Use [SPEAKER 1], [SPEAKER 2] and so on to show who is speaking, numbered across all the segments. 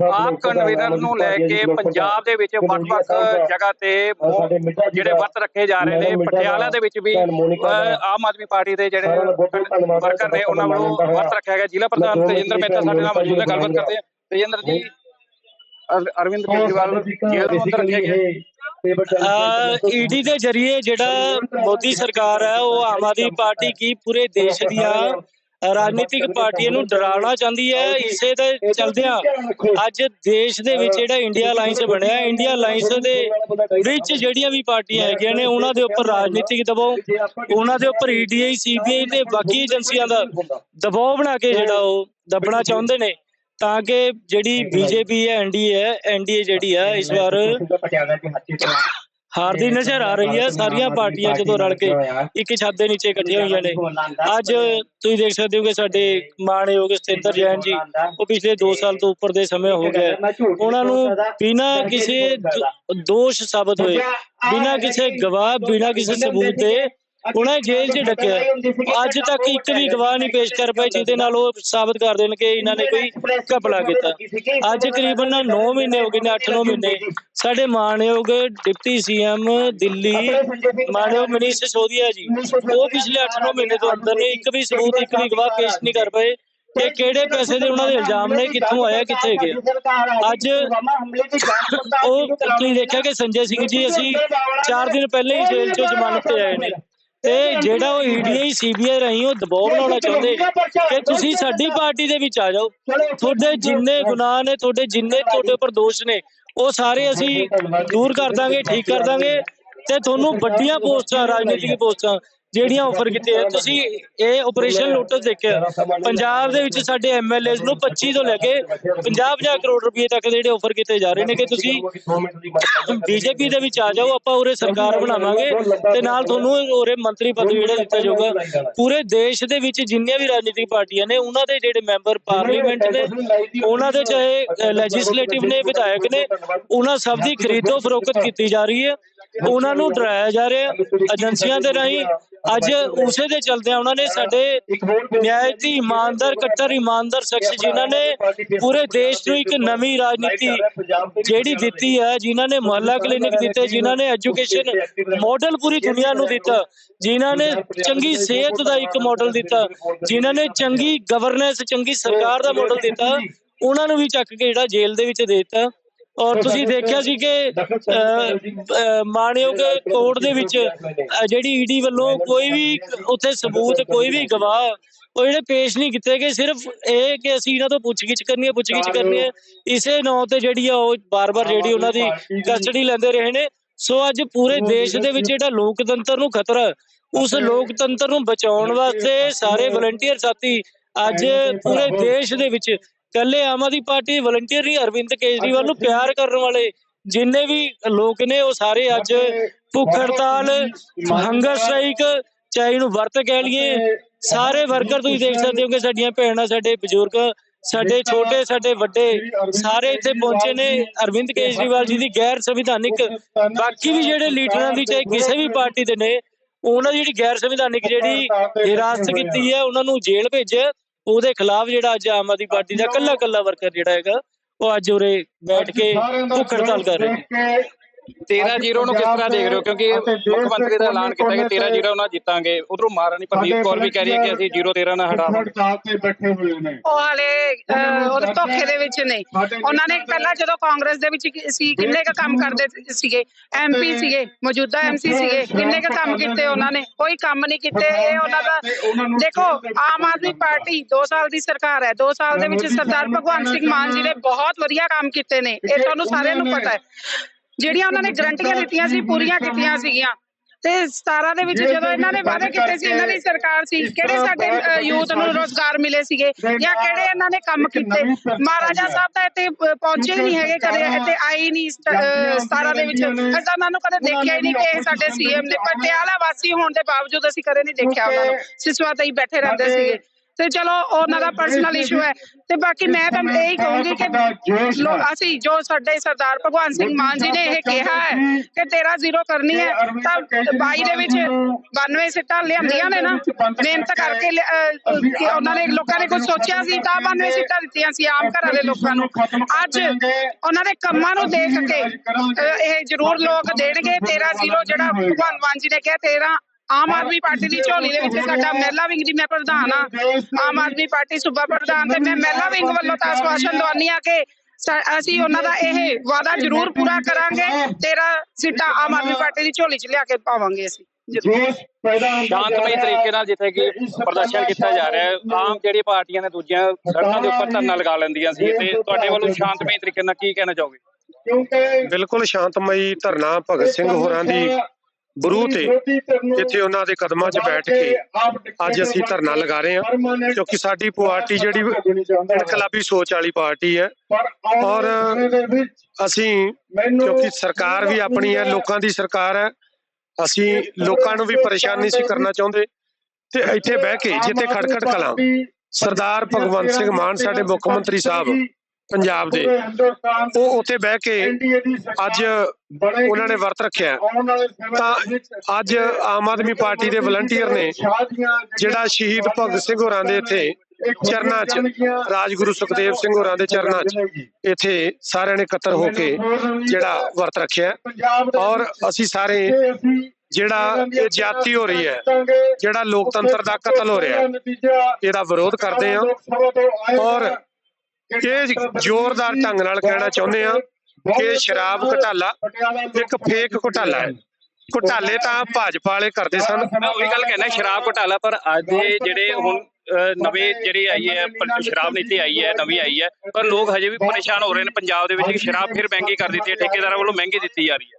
[SPEAKER 1] ਆਪ ਕਨਵੀਨਰ ਨੂੰ ਲੈ ਕੇ ਪੰਜਾਬ ਦੇ ਵਿੱਚ ਵੱਖ-ਵੱਖ ਜਗ੍ਹਾ ਤੇ ਜਿਹੜੇ ਵਰਤ ਰੱਖੇ ਜਾ ਰਹੇ ਨੇ ਪਟਿਆਲਾ ਦੇ ਵਿੱਚ ਵੀ ਆਮ ਆਦਮੀ ਪਾਰਟੀ ਦੇ ਜਿਹੜੇ ਵਰਕਰ ਨੇ ਉਹਨਾਂ ਵੱਲੋਂ ਵਰਤ ਰੱਖਿਆ ਗਿਆ। ਜ਼ਿਲ੍ਹਾ ਪ੍ਰਧਾਨ ਤੇਜਿੰਦਰ ਮਹਿਤਾ ਸਾਡੇ ਨਾਲ ਮੌਜੂਦ ਹੈ ਗੱਲਬਾਤ ਕਰਦੇ ਹਾਂ। ਤੇਜਿੰਦਰ ਜੀ ਅਰ- ਅਰਵਿੰਦ ਕੇਜਰੀਵਾਲ ਨੂੰ ਜੇਲ੍ਹ ਤੋਂ ਅੰਦਰ ਰੱਖਿਆ ਗਿਆ।
[SPEAKER 2] ਈਡੀ ਦੇ ਜਰੀਏ ਜਿਹੜਾ ਮੋਦੀ ਸਰਕਾਰ ਹੈ ਉਹ ਆਮ ਆਦਮੀ ਪਾਰਟੀ ਕੀ ਪੂਰੇ ਦੇਸ਼ ਦੀਆਂ ਰਾਜਨੀਤਿਕ ਪਾਰਟੀਆਂ ਨੂੰ ਡਰਾਉਣਾ ਚਾਹੁੰਦੀ ਹੈ ਇਸੇ ਦੇ ਚਲਦਿਆਂ ਅੱਜ ਦੇਸ਼ ਦੇ ਵਿੱਚ ਜਿਹੜਾ ਇੰਡੀਆ ਅਲਾਈਅੰਸ ਬਣਿਆ ਇੰਡੀਆ ਅਲਾਈਅੰਸ ਦੇ ਵਿੱਚ ਜਿਹੜੀਆਂ ਵੀ ਪਾਰਟੀਆਂ ਹੈਗੀਆਂ ਨੇ ਉਹਨਾਂ ਦੇ ਉੱਪਰ ਰਾਜਨੀਤਿਕ ਦਬਾਅ ਉਹਨਾਂ ਦੇ ਉੱਪਰ ਈਡੀਆਈ ਸੀਬੀਆਈ ਤੇ ਬਾਕੀ ਏਜੰਸੀਆਂ ਦਾ ਦਬਾਅ ਬਣਾ ਕੇ ਜਿਹੜਾ ਉਹ ਦੱਬਣਾ ਚਾਹੁੰਦੇ ਨੇ ਤਾਂ ਕਿ ਜਿਹੜੀ ਬੀਜੇਪੀ ਹੈ ਐਨਡੀਏ ਹੈ ਐਨਡੀਏ ਜਿਹੜੀ ਹੈ ਇਸ ਵਾਰ ਹਾਰਦੀ ਨਜ਼ਰ ਆ ਰਹੀ ਹੈ ਸਾਰੀਆਂ ਪਾਰਟੀਆਂ ਜਦੋਂ ਰਲ ਕੇ ਇੱਕ ਛੱਤ ਦੇ ਨੀਚੇ ਇਕੱਠੀਆਂ ਹੋਈਆਂ ਨੇ। ਅੱਜ ਤੁਸੀਂ ਦੇਖ ਸਕਦੇ ਹੋ ਕਿ ਸਾਡੇ ਮਾਣਯੋਗ ਸਤਿੰਦਰ ਜੈਨ ਜੀ ਉਹ ਪਿਛਲੇ 2 ਸਾਲ ਤੋਂ ਉੱਪਰ ਦੇ ਸਮੇਂ ਹੋ ਗਿਆ। ਉਹਨਾਂ ਨੂੰ ਬਿਨਾਂ ਕਿਸੇ ਦ- ਦੋਸ਼ ਸਾਬਤ ਹੋਏ। ਬਿਨਾਂ ਕਿਸੇ ਗਵਾਹ ਬਿਨਾਂ ਕਿਸੇ ਸਬੂਤ ਦੇ ਉਹਨਾਂ ਜੇਲ੍ਹ 'ਚ ਡੱਕਿਆ ਅੱਜ ਤੱਕ ਇੱਕ ਵੀ ਗਵਾਹ ਨਹੀਂ ਪੇਸ਼ ਕਰ ਪਏ ਜਿਹਦੇ ਨਾਲ ਉਹ ਸਾਬਤ ਕਰ ਦੇਣ ਕਿ ਇਹਨਾਂ ਨੇ ਕੋਈ ਘਪਲਾ ਕੀਤਾ। ਅੱਜ ਕਰੀਬਨ 9 ਮਹੀਨੇ ਹੋ ਗਏ ਨੇ 8-9 ਮਹੀਨੇ। ਸਾਡੇ ਮਾਣਯੋਗ ਡਿਪਟੀ ਸੀਐਮ ਦਿੱਲੀ ਮਾਣਯੋਗ ਮਨੀਸ਼ ਸਿਸੋਦੀਆ ਜੀ, ਉਹ ਪਿਛਲੇ 8-9 ਮਹੀਨੇ ਤੋਂ ਅੰਦਰ ਨੇ, ਇੱਕ ਵੀ ਸਬੂਤ, ਇੱਕ ਵੀ ਗਵਾਹ ਪੇਸ਼ ਨਹੀਂ ਕਰ ਪਏ ਕਿ ਕਿਹੜੇ ਪੈਸੇ ਦੇ ਉਹਨਾਂ ਦੇ ਇਲਜ਼ਾਮ ਨੇ, ਕਿੱਥੋਂ ਆਇਆ, ਕਿੱਥੇ ਗਿਆ ਅੱਜ ਉਹ ਤੁਸੀਂ ਦੇਖਿਆ ਕਿ ਸੰਜੇ ਸਿੰਘ ਜੀ, ਅਸੀਂ 4 ਦਿਨ ਪਹਿਲੇ ਹੀ ਜੇਲ੍ਹ ਚੋਂ ਜ਼ਮਾਨਤ ਤੇ ਆਏ ਨੇ। ਤੇ ਜਿਹੜਾ ਉਹ ਈਡੀਆਈ ਸੀਬੀਆਈ ਰਹੀ ਉਹ ਦਬਾਅ ਬਣਾਉਣਾ ਚਾਹੁੰਦੇ ਕਿ ਤੁਸੀਂ ਸਾਡੀ ਪਾਰਟੀ ਦੇ ਵਿੱਚ ਆ ਜਾਓ। ਤੁਹਾਡੇ ਜਿੰਨੇ ਗੁਨਾਹ ਨੇ ਤੁਹਾਡੇ ਜਿੰਨੇ ਤੁਹਾਡੇ ਉੱਪਰ ਦੋਸ਼ ਨੇ ਉਹ ਸਾਰੇ ਅਸੀਂ ਦੂਰ ਕਰ ਦਾਂਗੇ ਠੀਕ ਕਰ ਦਾਂਗੇ। ਤੇ ਤੁਹਾਨੂੰ ਵੱਡੀਆਂ ਪੋਸਟਾਂ ਰਾਜਨੀਤਿਕ ਪੋਸਟਾਂ ਜਿਹੜੀਆਂ ਆਫਰ ਕੀਤੀਆਂ ਤੁਸੀਂ ਇਹ ਆਪਰੇਸ਼ਨ ਲੋਟਸ ਦੇਖਿਆ ਪੰਜਾਬ ਦੇ ਵਿੱਚ ਸਾਡੇ ਐਮਐਲਏਸ ਨੂੰ 25 ਤੋਂ ਲੈ ਕੇ 50-50 ਕਰੋੜ ਰੁਪਏ ਤੱਕ ਦੇ ਜਿਹੜੇ ਆਫਰ ਕੀਤੇ ਜਾ ਰਹੇ ਨੇ ਕਿ ਤੁਸੀਂ ਬੀਜੇਪੀ ਦੇ ਵਿੱਚ ਆ ਜਾਓ ਆਪਾਂ ਉਰੇ ਸਰਕਾਰ ਬਣਾਵਾਂਗੇ ਤੇ ਨਾਲ ਤੁਹਾਨੂੰ ਉਰੇ ਮੰਤਰੀ ਪਦ ਜਿਹੜਾ ਦਿੱਤਾ ਜਾਊਗਾ। ਪੂਰੇ ਦੇਸ਼ ਦੇ ਵਿੱਚ ਜਿੰਨੀਆਂ ਵੀ ਰਾਜਨੀਤਿਕ ਪਾਰਟੀਆਂ ਨੇ ਉਹਨਾਂ ਦੇ ਜਿਹੜੇ ਮੈਂਬਰ ਪਾਰਲੀਮੈਂਟ ਨੇ ਉਹਨਾਂ ਦੇ ਚਾਹੇ ਲੈਜਿਸਲੇਟਿਵ ਨੇ ਵਿਧਾਇਕ ਨੇ ਉਹਨਾਂ ਸਭ ਦੀ ਖਰੀਦੋ ਫਰੋਖਤ ਕੀਤੀ ਜਾ ਰਹੀ ਹੈ। ਉਹਨਾਂ ਨੂੰ ਡਰਾਇਆ ਜਾ ਰਿਹਾ ਏਜੰਸੀਆਂ ਦੇ ਰਾਹੀਂ ਅੱਜ ਉਸੇ ਦੇ ਚਲਦਿਆਂ ਉਹਨਾਂ ਨੇ ਸਾਡੇ ਨਿਆਇਤੀ ਇਮਾਨਦਾਰ, ਕੱਟਰ ਇਮਾਨਦਾਰ ਸ਼ਖਸ ਜਿਨ੍ਹਾਂ ਨੇ ਪੂਰੇ ਦੇਸ਼ ਨੂੰ ਇੱਕ ਨਵੀਂ ਰਾਜਨੀਤੀ ਜਿਹੜੀ ਦਿੱਤੀ ਹੈ, ਜਿਨ੍ਹਾਂ ਨੇ ਮੁਹੱਲਾ ਕਲੀਨਿਕ ਦਿੱਤੇ, ਜਿਨ੍ਹਾਂ ਨੇ ਐਜੂਕੇਸ਼ਨ ਮਾਡਲ ਪੂਰੀ ਦੁਨੀਆ ਨੂੰ ਦਿੱਤਾ, ਜਿਨ੍ਹਾਂ ਨੇ ਚੰਗੀ ਸਿਹਤ ਦਾ ਇੱਕ ਮਾਡਲ ਦਿੱਤਾ, ਜਿਨ੍ਹਾਂ ਨੇ ਚੰਗੀ ਗਵਰਨੈਂਸ ਚੰਗੀ ਸਰਕਾਰ ਦਾ ਮਾਡਲ ਦਿੱਤਾ, ਉਹਨਾਂ ਨੂੰ ਵੀ ਚੱਕ ਕੇ ਜਿਹੜਾ ਜੇਲ੍ਹ ਦੇ ਵਿੱਚ ਦੇ ਦਿੱਤਾ। ਔਰ ਤੁਸੀਂ ਦੇਖਿਆ ਸੀ ਕਿ ਮਾਣਯੋਗ ਕੋਰਟ ਦੇ ਵਿੱਚ ਜਿਹੜੀ ਈਡੀ ਵੱਲੋਂ ਕੋਈ ਵੀ ਉੱਥੇ ਸਬੂਤ ਕੋਈ ਵੀ ਗਵਾਹ ਉਹ ਜਿਹੜੇ ਪੇਸ਼ ਨਹੀਂ ਕੀਤੇ ਗਏ ਸਿਰਫ ਇਹ ਕਿ ਅਸੀਂ ਇਹਨਾਂ ਤੋਂ ਪੁੱਛਗਿੱਛ ਕਰਨੀ ਹੈ ਪੁੱਛਗਿੱਛ ਕਰਨੀ ਹੈ। ਇਸੇ ਨਾਂ ਤੇ ਜਿਹੜੀ ਆ ਉਹ ਬਾਰ-ਬਾਰ ਜਿਹੜੀ ਉਹਨਾਂ ਦੀ ਕਸਟਡੀ ਲੈਂਦੇ ਰਹੇ ਨੇ। ਸੋ ਅੱਜ ਪੂਰੇ ਦੇਸ਼ ਦੇ ਵਿੱਚ ਜਿਹੜਾ ਲੋਕਤੰਤਰ ਨੂੰ ਖਤਰਾ ਉਸ ਲੋਕਤੰਤਰ ਨੂੰ ਬਚਾਉਣ ਵਾਸਤੇ ਸਾਰੇ ਵਲੰਟੀਅਰ ਸਾਥੀ ਅੱਜ ਪੂਰੇ ਦੇਸ਼ ਦੇ ਵਿੱਚ ਕੱਲੇ ਆਮ ਆਦਮੀ ਪਾਰਟੀ ਵਲੰਟੀਅਰ ਨਹੀਂ, ਅਰਵਿੰਦ ਕੇਜਰੀਵਾਲ ਨੂੰ ਪਿਆਰ ਕਰਨ ਵਾਲੇ ਜਿੰਨੇ ਵੀ ਲੋਕ ਨੇ, ਉਹ ਸਾਰੇ ਅੱਜ ਭੁੱਖ ਹੜਤਾਲ, ਹੰਗਰ ਸਟ੍ਰਾਈਕ, ਚਾਹੇ ਇਹਨੂੰ ਵਰਤ ਕਹਿ ਲਈਏ, ਸਾਰੇ ਵਰਕਰ ਤੁਸੀਂ ਦੇਖ ਸਕਦੇ ਹੋ ਕਿ ਸਾਡੀਆਂ ਭੈਣਾਂ, ਸਾਡੇ ਬਜ਼ੁਰਗ, ਸਾਡੇ ਛੋਟੇ, ਸਾਡੇ ਵੱਡੇ, ਸਾਰੇ ਇੱਥੇ ਪਹੁੰਚੇ ਨੇ, ਅਰਵਿੰਦ ਕੇਜਰੀਵਾਲ ਜੀ ਦੀ ਗੈਰ ਸੰਵਿਧਾਨਿਕ, ਬਾਕੀ ਵੀ ਜਿਹੜੇ ਲੀਡਰਾਂ ਦੀ, ਚਾਹੇ ਕਿਸੇ ਵੀ ਪਾਰਟੀ ਦੇ ਨੇ, ਉਹਨਾਂ ਦੀ ਜਿਹੜੀ ਗੈਰ ਸੰਵਿਧਾਨਿਕ ਜਿਹੜੀ ਹਿਰਾਸਤ ਕੀਤੀ ਹੈ, ਉਹਨਾਂ ਨੂੰ ਜੇਲ੍ਹ ਭੇਜਿਆ। ਉਹਦੇ ਖਿਲਾਫ ਜਿਹੜਾ ਅੱਜ ਆਮ ਆਦਮੀ ਪਾਰਟੀ ਦਾ ਕੱਲਾ ਕੱਲਾ ਵਰਕਰ ਜਿਹੜਾ ਹੈਗਾ ਉਹ ਅੱਜ ਉਰੇ ਬੈਠ ਕੇ ਭੁੱਖ ਹੜਤਾਲ ਕਰ ਰਹੇ ਨੇ।
[SPEAKER 1] 13-0 ਨੂੰ ਕਿਸ ਤਰ੍ਹਾਂ ਦੇਖ ਰਹੇ ਹੋ? ਕਿਉਂਕਿ ਮੁੱਖ ਮੰਤਰੀ ਦਾ ਐਲਾਨ ਕੀਤਾ ਕਿ 13-0 ਨਾਲ ਜਿੱਤਾਂਗੇ। ਉਧਰੋਂ ਮਹਾਰਾਣੀ ਪ੍ਰਦੀਪ ਕੌਰ ਵੀ ਕਹਿ ਰਹੀ ਹੈ ਕਿ ਅਸੀਂ 0-13 ਨਾਲ ਹਟਾਵਾਂਗੇ
[SPEAKER 3] ਤੇ ਬੈਠੇ ਹੋਏ ਨੇ।
[SPEAKER 4] ਉਹ ਹਾਲੇ ਉਹਦੇ ਧੋਖੇ ਦੇ ਵਿੱਚ ਨੇ। ਉਹਨਾਂ ਨੇ ਪਹਿਲਾਂ ਜਦੋਂ ਕਾਂਗਰਸ ਦੇ ਵਿੱਚ ਸੀ ਕਿੰਨੇ ਕ ਕੰਮ ਕਰਦੇ ਸੀਗੇ? ਐਮਪੀ ਸੀਗੇ ਮੌਜੂਦਾ ਐਮਸੀ ਸੀਗੇ। ਕਿੰਨੇ ਕ ਕੰਮ ਕੀਤੇ ਉਹਨਾਂ ਨੇ? ਕੋਈ ਕੰਮ ਨਹੀਂ ਕੀਤੇ। ਇਹ ਉਹਨਾਂ ਦਾ ਦੇਖੋ ਆਮ ਆਦਮੀ ਪਾਰਟੀ 2 ਸਾਲ ਦੀ ਸਰਕਾਰ ਹੈ। 2 ਸਾਲ ਦੇ ਵਿੱਚ ਸਰਦਾਰ ਭਗਵੰਤ ਸਿੰਘ ਮਾਨ ਜੀ ਨੇ ਬਹੁਤ ਵਧੀਆ ਕੰਮ ਕੀਤੇ ਨੇ। ਇਹ ਤੁਹਾਨੂੰ ਸਾਰਿਆਂ ਨੂੰ ਪਤਾ ਹੈ। ਜਿਹੜੀਆਂ ਉਹਨਾਂ ਨੇ ਗਰੰਟੀਆਂ ਦਿੱਤੀਆਂ ਸੀ ਪੂਰੀਆਂ ਕੀਤੀਆਂ ਸੀਗੀਆਂ। ਤੇ 17 ਦੇ ਵਿੱਚ ਜਦੋਂ ਇਹਨਾਂ ਨੇ ਵਾਅਦੇ ਕੀਤੇ ਸੀ ਇਹਨਾਂ ਦੀ ਸਰਕਾਰ ਸੀ ਕਿਹੜੇ ਸਾਡੇ ਯੂਥ ਨੂੰ ਰੋਜ਼ਗਾਰ ਮਿਲੇ ਸੀਗੇ ਜਾਂ ਕਿਹੜੇ ਇਹਨਾਂ ਨੇ ਕੰਮ ਕੀਤੇ? ਮਹਾਰਾਜਾ ਸਾਹਿਬ ਤਾਂ ਇੱਥੇ ਪਹੁੰਚੇ ਹੀ ਨਹੀਂ ਹੈਗੇ ਕਦੇ ਇੱਥੇ ਆਏ ਹੀ ਨਹੀਂ 17 ਦੇ ਵਿੱਚ। ਅਸੀਂ ਉਹਨਾਂ ਨੂੰ ਕਦੇ ਦੇਖਿਆ ਹੀ ਨਹੀਂ ਕਿ ਇਹ ਸਾਡੇ ਸੀਐਮ ਨੇ ਪਟਿਆਲਾ ਵਾਸੀ ਹੋਣ ਦੇ ਬਾਵਜੂਦ ਅਸੀਂ ਕਦੇ ਨਹੀਂ ਦੇਖਿਆ ਉਹਨਾਂ ਨੂੰ। ਸਿਸਵਾ ਤੇ ਹੀ ਬੈਠੇ ਰਹਿੰਦੇ ਸੀਗੇ। ਤੇ ਚਲੋ ਉਹਨਾਂ ਦਾ ਪਰਸਨਲ ਇਸ਼ੂ ਹੈ। ਤੇ ਬਾਕੀ ਮੈਂ ਤਾਂ ਇਹ ਹੀ ਕਹੂੰਗੀ ਕਿ ਅਸੀਂ ਜੋ ਸਾਡੇ ਸਰਦਾਰ ਭਗਵਾਨ ਸਿੰਘ ਮਾਨ ਜੀ ਨੇ ਇਹ ਕਿਹਾ ਹੈ ਕਿ 13 ਜ਼ੀਰੋ ਕਰਨੀ ਹੈ ਤਾਂ 22 ਦੇ ਵਿੱਚ 92 ਸੀਟਾਂ ਲਿਆਂਦੀਆਂ ਨੇ ਨਾ। ਮਿਹਨਤ ਕਰਕੇ ਕਿ ਉਹਨਾਂ ਨੇ ਲੋਕਾਂ ਨੇ ਕੁਝ ਸੋਚਿਆ ਸੀ ਤਾਂ 92 ਸੀਟਾਂ ਦਿੱਤੀਆਂ ਸੀ ਆਮ ਘਰਾਂ ਦੇ ਲੋਕਾਂ ਨੂੰ। ਅੱਜ ਉਹਨਾਂ ਦੇ ਕੰਮਾਂ ਨੂੰ ਦੇਖ ਕੇ ਇਹ ਜ਼ਰੂਰ ਲੋਕ ਦੇਣਗੇ 13 ਜ਼ੀਰੋ ਜਿਹੜਾ ਭਗਵਾਨ ਮਾਨ ਜੀ ਨੇ ਕਿਹਾ 13 ਆਮ ਆਦਮੀ ਪਾਰਟੀ ਦੀ ਝੋਲੀ ਦੇ ਵਿੱਚ ਸਾਡਾ ਮਹਿਲਾ ਵਿੰਗ ਦੀ ਮੈਂ ਪ੍ਰਧਾਨ ਆ ਆਮ ਆਦਮੀ ਪਾਰਟੀ ਸੂਬਾ ਪ੍ਰਧਾਨ ਤੇ ਮੈਂ ਮਹਿਲਾ ਵਿੰਗ ਵੱਲੋਂ ਤਾਂ ਆਸ਼ਵਾਸਨ ਦਵਾਨੀ ਆ ਕਿ ਅਸੀਂ ਉਹਨਾਂ ਦਾ ਇਹ ਵਾਅਦਾ ਜ਼ਰੂਰ ਪੂਰਾ ਕਰਾਂਗੇ। 13 ਸੀਟਾਂ ਆਮ ਆਦਮੀ ਪਾਰਟੀ ਦੀ ਝੋਲੀ 'ਚ ਲਿਆ ਕੇ ਪਾਵਾਂਗੇ ਅਸੀਂ।
[SPEAKER 1] ਸ਼ਾਂਤਮਈ ਤਰੀਕੇ ਨਾਲ ਜਿੱਥੇ ਕਿ ਪ੍ਰਦਰਸ਼ਨ ਕੀਤਾ ਜਾ ਰਿਹਾ ਹੈ। ਆਮ ਜਿਹੜੀ ਪਾਰਟੀਆਂ ਨੇ ਦੂਜੀਆਂ ਸੜਕਾਂ ਦੇ ਉੱਪਰ ਧਰਨਾ ਲਗਾ ਲੈਂਦੀਆਂ ਸੀ ਤੇ ਤੁਹਾਡੇ ਵੱਲੋਂ ਸ਼ਾਂਤਮਈ ਤਰੀਕੇ ਨਾਲ ਕੀ ਕਹਿਣਾ ਚਾਹੋਗੇ?
[SPEAKER 3] ਬਿਲਕੁਲ ਸ਼ਾਂਤਮਈ ਧਰਨਾ ਭਗਤ ਸਿੰਘ ਹੋਰਾਂ ਦੀ ਬਰੂ ਤੇ ਜਿੱਥੇ ਉਹਨਾਂ ਦੇ ਕਦਮਾਂ 'ਚ ਬੈਠ ਕੇ ਅੱਜ ਅਸੀਂ ਧਰਨਾ ਲਗਾ ਰਹੇ ਹਾਂ ਕਿਉਂਕਿ ਸਾਡੀ ਪਾਰਟੀ ਜਿਹੜੀ ਇਨਕਲਾਬੀ ਸੋਚ ਵਾਲੀ ਪਾਰਟੀ ਹੈ। ਔਰ ਅਸੀਂ ਕਿਉਂਕਿ ਸਰਕਾਰ ਵੀ ਆਪਣੀ ਹੈ ਲੋਕਾਂ ਦੀ ਸਰਕਾਰ ਹੈ ਅਸੀਂ ਲੋਕਾਂ ਨੂੰ ਵੀ ਪਰੇਸ਼ਾਨ ਨਹੀਂ ਸੀ ਕਰਨਾ ਚਾਹੁੰਦੇ। ਤੇ ਇੱਥੇ ਬਹਿ ਕੇ ਜਿੱਥੇ ਖੜਖੜ ਕਲਾਂ ਸਰਦਾਰ ਭਗਵੰਤ ਸਿੰਘ ਮਾਨ ਸਾਡੇ ਮੁੱਖ ਮੰਤਰੀ ਸਾਹਿਬ। ਪੰਜਾਬ ਦੇ। ਉਹ ਉੱਥੇ ਬਹਿ ਕੇ ਅੱਜ ਉਹਨਾਂ ਨੇ ਵਰਤ ਰੱਖਿਆ। ਤਾਂ ਅੱਜ ਆਮ ਆਦਮੀ ਪਾਰਟੀ ਦੇ ਵਲੰਟੀਅਰ ਨੇ ਜਿਹੜਾ ਸ਼ਹੀਦ ਭਗਤ ਸਿੰਘ ਹੋਰਾਂ ਦੇ ਇੱਥੇ ਚਰਨਾਂ 'ਚ ਰਾਜਗੁਰੂ ਸੁਖਦੇਵ ਸਿੰਘ ਹੋਰਾਂ ਦੇ ਚਰਨਾਂ 'ਚ ਇੱਥੇ ਸਾਰਿਆਂ ਨੇ ਇਕੱਤਰ ਹੋ ਕੇ ਜਿਹੜਾ ਵਰਤ ਰੱਖਿਆ। ਔਰ ਅਸੀਂ ਸਾਰੇ ਜਿਹੜਾ ਇਹ ਜਾਤੀ ਹੋ ਰਹੀ ਹੈ ਜਿਹੜਾ ਲੋਕਤੰਤਰ ਦਾ ਕਤਲ ਹੋ ਰਿਹਾ ਹੈ, ਇਹਦਾ ਵਿਰੋਧ ਕਰਦੇ ਹਾਂ। ਔਰ ਇਹ ਜ਼ੋਰਦਾਰ ਢੰਗ ਨਾਲ ਕਹਿਣਾ ਚਾਹੁੰਦੇ ਆ ਕਿ ਸ਼ਰਾਬ ਘੁਟਾਲਾ ਇੱਕ ਫੇਕ ਘੁਟਾਲਾ ਹੈ। ਘੁਟਾਲੇ ਤਾਂ ਭਾਜਪਾ ਵਾਲੇ ਕਰਦੇ ਸਨ।
[SPEAKER 1] ਮੈਂ ਉਹੀ ਗੱਲ ਕਹਿਣਾ ਸ਼ਰਾਬ ਘੁਟਾਲਾ ਪਰ ਅੱਜ ਦੇ ਜਿਹੜੇ ਹੁਣ ਨਵੇਂ ਜਿਹੜੀ ਆਈ ਹੈ ਸ਼ਰਾਬ ਨੀਤੀ ਆਈ ਹੈ ਨਵੀਂ ਆਈ ਹੈ ਪਰ ਲੋਕ ਹਜੇ ਵੀ ਪਰੇਸ਼ਾਨ ਹੋ ਰਹੇ ਨੇ। ਪੰਜਾਬ ਦੇ ਵਿੱਚ ਕਿ ਸ਼ਰਾਬ ਫਿਰ ਮਹਿੰਗੀ ਕਰ ਦਿੱਤੀ ਹੈ ਠੇਕੇਦਾਰਾਂ ਵੱਲੋਂ ਮਹਿੰਗੀ ਦਿੱਤੀ ਜਾ ਰਹੀ ਹੈ।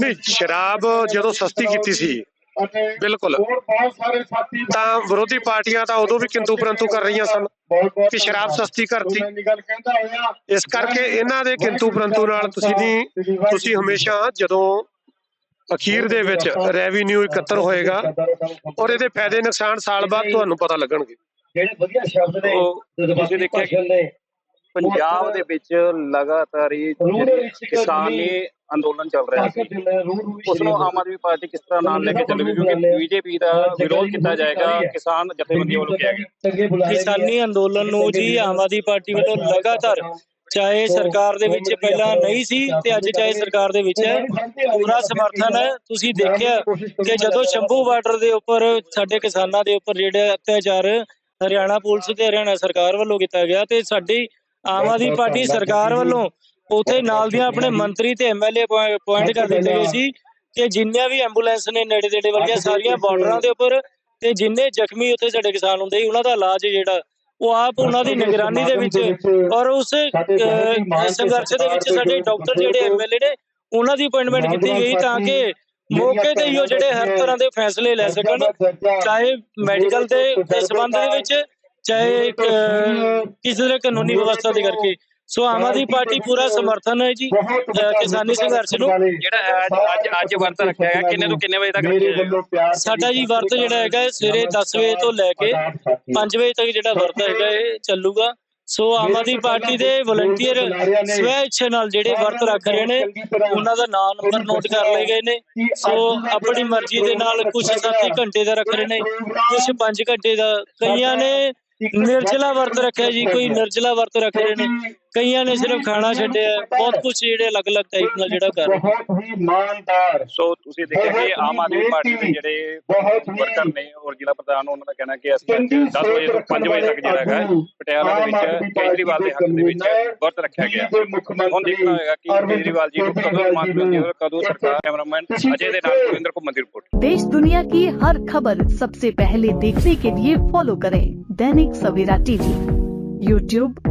[SPEAKER 3] ਨਹੀਂ ਸ਼ਰਾਬ ਜਦੋਂ ਸਸਤੀ ਕੀਤੀ ਸੀ
[SPEAKER 5] ਅਤੇ
[SPEAKER 3] ਬਿਲਕੁਲ।
[SPEAKER 5] ਹੋਰ ਬਹੁਤ ਸਾਰੇ ਸਾਥੀ
[SPEAKER 3] ਤਾਂ ਵਿਰੋਧੀ ਪਾਰਟੀਆਂ ਤਾਂ ਉਦੋਂ ਵੀ ਕਿੰਤੂ ਪਰੰਤੂ ਕਰ ਰਹੀਆਂ ਸਨ ਕਿ ਸ਼ਰਾਬ ਸਸਤੀ ਕਰਤੀ। ਇਸ ਕਰਕੇ ਇਹਨਾਂ ਦੇ ਕਿੰਤੂ ਪਰੰਤੂ ਨਾਲ ਤੁਸੀਂ ਨਹੀਂ ਤੁਸੀਂ ਹਮੇਸ਼ਾ ਜਦੋਂ ਅਖੀਰ ਦੇ ਵਿੱਚ ਰੈਵਨਿਊ ਇਕੱਤਰ ਹੋਏਗਾ ਔਰ ਇਹਦੇ ਫਾਇਦੇ ਨੁਕਸਾਨ ਸਾਲ ਬਾਅਦ ਤੁਹਾਨੂੰ ਪਤਾ ਲੱਗਣਗੇ।
[SPEAKER 5] ਜਿਹੜੇ ਵਧੀਆ ਸ਼ਬਦ ਨੇ
[SPEAKER 1] ਤੁਸੀਂ ਦੇਖਿਆ ਪੰਜਾਬ ਦੇ ਵਿੱਚ ਲਗਾਤਾਰ ਹੀ ਜਿਹੜੀ ਕਿਸਾਨੀ ਅੰਦੋਲਨ ਚੱਲ ਰਿਹਾ ਸੀ। ਉਸ ਨੂੰ ਆਮ ਆਦਮੀ ਪਾਰਟੀ ਕਿਸ ਤਰ੍ਹਾਂ ਨਾਲ ਲੈ ਕੇ ਚੱਲੇਗੀ? ਕਿਉਂਕਿ ਬੀਜੇਪੀ ਦਾ ਵਿਰੋਧ ਕੀਤਾ ਜਾਏਗਾ ਕਿਸਾਨ ਜਥੇਬੰਦੀਆਂ ਵੱਲੋਂ ਕਿਹਾ ਗਿਆ।
[SPEAKER 2] ਕਿਸਾਨੀ ਅੰਦੋਲਨ ਨੂੰ ਜੀ ਆਮ ਆਦਮੀ ਪਾਰਟੀ ਵੱਲੋਂ ਲਗਾਤਾਰ ਚਾਹੇ ਸਰਕਾਰ ਦੇ ਵਿੱਚ ਪਹਿਲਾਂ ਨਹੀਂ ਸੀ ਤੇ ਅੱਜ ਚਾਹੇ ਸਰਕਾਰ ਦੇ ਵਿੱਚ ਹੈ ਪੂਰਾ ਸਮਰਥਨ ਹੈ। ਤੁਸੀਂ ਦੇਖਿਆ ਕਿ ਜਦੋਂ ਸ਼ੰਭੂ ਬਾਰਡਰ ਦੇ ਉੱਪਰ ਸਾਡੇ ਕਿਸਾਨਾਂ ਦੇ ਉੱਪਰ ਜਿਹੜੇ ਅਤਿਆਚਾਰ ਹਰਿਆਣਾ ਪੁਲਿਸ ਤੇ ਹਰਿਆਣਾ ਸਰਕਾਰ ਵੱਲੋਂ ਕੀਤਾ ਗਿਆ ਤੇ ਸਾਡੀ ਆਮ ਆਦਮੀ ਪਾਰਟੀ ਸਰਕਾਰ ਵੱਲੋਂ ਉਥੇ ਨਾਲ ਦੀਆਂ ਆਪਣੇ ਮੰਤਰੀ ਤੇ ਐਮਐਲਏ ਪੁਆਇੰਟ ਕਰ ਦਿੱਤੇ ਗਏ ਸੀ ਕਿ ਜਿੰਨੀਆਂ ਵੀ ਐਂਬੂਲੈਂਸ ਨੇ ਨੇੜੇ ਤੇੜੇ ਵਾਲੀਆਂ ਸਾਰੀਆਂ ਬਾਰਡਰਾਂ ਦੇ ਉੱਪਰ ਤੇ ਜਿੰਨੇ ਜ਼ਖਮੀ ਉੱਥੇ ਸਾਡੇ ਕਿਸਾਨ ਹੁੰਦੇ ਸੀ ਉਹਨਾਂ ਦਾ ਇਲਾਜ ਜਿਹੜਾ ਉਹ ਆਪ ਉਹਨਾਂ ਦੀ ਨਿਗਰਾਨੀ ਦੇ ਵਿੱਚ ਔਰ ਉਸ ਸੰਘਰਸ਼ ਦੇ ਵਿੱਚ ਸਾਡੇ ਡਾਕਟਰ ਜਿਹੜੇ ਐਮਐਲਏ ਨੇ ਉਹਨਾਂ ਦੀ ਅਪਾਇੰਟਮੈਂਟ ਕੀਤੀ ਗਈ ਤਾਂ ਕਿ ਮੌਕੇ ਤੇ ਹੀ ਉਹ ਜਿਹੜੇ ਹਰ ਤਰ੍ਹਾਂ ਦੇ ਫੈਸਲੇ ਲੈ ਸਕਣ ਚਾਹੇ ਮੈਡੀਕਲ ਦੇ ਸੰਬੰਧ ਦੇ ਵਿੱਚ ਚਾਹੇ ਕਿਸੇ ਤਰ੍ਹਾਂ ਕਾਨੂੰਨੀ ਵਿਵਸਥਾ ਦੇ ਕਰਕੇ। ਸੋ ਆਮ ਆਦਮੀ ਪਾਰਟੀ ਪੂਰਾ ਸਮਰਥਨ ਹੈ ਜੀ ਕਿਸਾਨੀ ਸੰਘਰਸ਼ ਨੂੰ।
[SPEAKER 1] ਜਿਹੜਾ ਅੱਜ ਅੱਜ ਅੱਜ ਵਰਤ ਰੱਖਿਆ ਗਿਆ ਕਿੰਨੇ ਤੋਂ ਕਿੰਨੇ ਵਜੇ ਤੱਕ ਰੱਖਿਆ ਜਾਏਗਾ
[SPEAKER 2] ਸਾਡਾ ਜੀ ਵਰਤ ਜਿਹੜਾ ਹੈਗਾ ਸਵੇਰੇ 10 ਵਜੇ ਤੋਂ ਲੈ ਕੇ 5 ਵਜੇ ਤੱਕ ਜਿਹੜਾ ਵਰਤ ਹੈਗਾ ਇਹ ਚੱਲੂਗਾ। ਸੋ ਆਮ ਆਦਮੀ ਪਾਰਟੀ ਦੇ ਵਲੰਟੀਅਰ ਸਵੈ ਇੱਛਾ ਨਾਲ ਜਿਹੜੇ ਵਰਤ ਰੱਖ ਰਹੇ ਨੇ ਉਹਨਾਂ ਦਾ ਨਾਮ ਨੰਬਰ ਨੋਟ ਕਰ ਲਏ ਗਏ ਨੇ। ਸੋ ਆਪਣੀ ਮਰਜ਼ੀ ਦੇ ਨਾਲ ਕੁਝ ਸਾਥੀ ਘੰਟੇ ਦਾ ਰੱਖ ਰਹੇ ਨੇ ਕੁਝ 5 ਘੰਟੇ ਦਾ ਕਈਆਂ ਨੇ ਨਿਰਜਲਾ ਵਰਤ ਰੱਖਿਆ ਜੀ ਕੋਈ ਨਿਰਜਲਾ ਵਰਤ ਰੱਖ ਰਹੇ ਨੇ। ਕਈਆਂ ਨੇ ਸਿਰਫ ਖਾਣਾ ਛੱਡਿਆ ਬਹੁਤ ਕੁਝ ਜਿਹੜੇ ਅਲੱਗ-ਅਲੱਗ ਟਾਈਪ ਨਾਲ ਜਿਹੜਾ ਕਰ ਰਹੇ ਨੇ।
[SPEAKER 5] ਬਹੁਤ ਹੀ ਇਮਾਨਦਾਰ
[SPEAKER 1] ਸੋ ਤੁਸੀਂ ਦੇਖਿਆ ਕਿ ਆਮ ਆਦਮੀ ਪਾਰਟੀ ਦੇ ਜਿਹੜੇ ਵਰਕਰ ਨੇ ਔਰ ਜ਼ਿਲ੍ਹਾ ਪ੍ਰਧਾਨ ਉਹਨਾਂ ਦਾ ਕਹਿਣਾ ਕਿ ਅਸੀਂ ਅੱਜ 10 ਵਜੇ ਤੋਂ 5 ਵਜੇ ਤੱਕ ਜਿਹੜਾ ਹੈਗਾ ਪਟਿਆਲਾ ਦੇ ਵਿੱਚ ਕੇਜਰੀਵਾਲ ਦੇ ਹੱਕ ਦੇ ਵਿੱਚ ਵਰਤ ਰੱਖਿਆ ਗਿਆ ਹੁਣ ਦੇਖਣਾ ਹੋਏਗਾ ਕਿ ਕੇਜਰੀਵਾਲ ਜੀ ਨੂੰ ਕਦੋਂ ਮਾਨ ਮਿਲਦੀ ਹੈ ਔਰ ਕਦੋਂ ਸਰਕਾਰ ਕੈਮਰਾਮੈਨ ਅਜੇ ਦੇ ਨਾਲ ਸੁਰਿੰਦਰ ਘੁੰਮਣ ਦੀ ਰਿਪੋਰਟ
[SPEAKER 6] देश दुनिया की हर खबर सबसे पहले देखने के लिए फॉलो करें दैनिक सवेरा टीवी यूट्यूब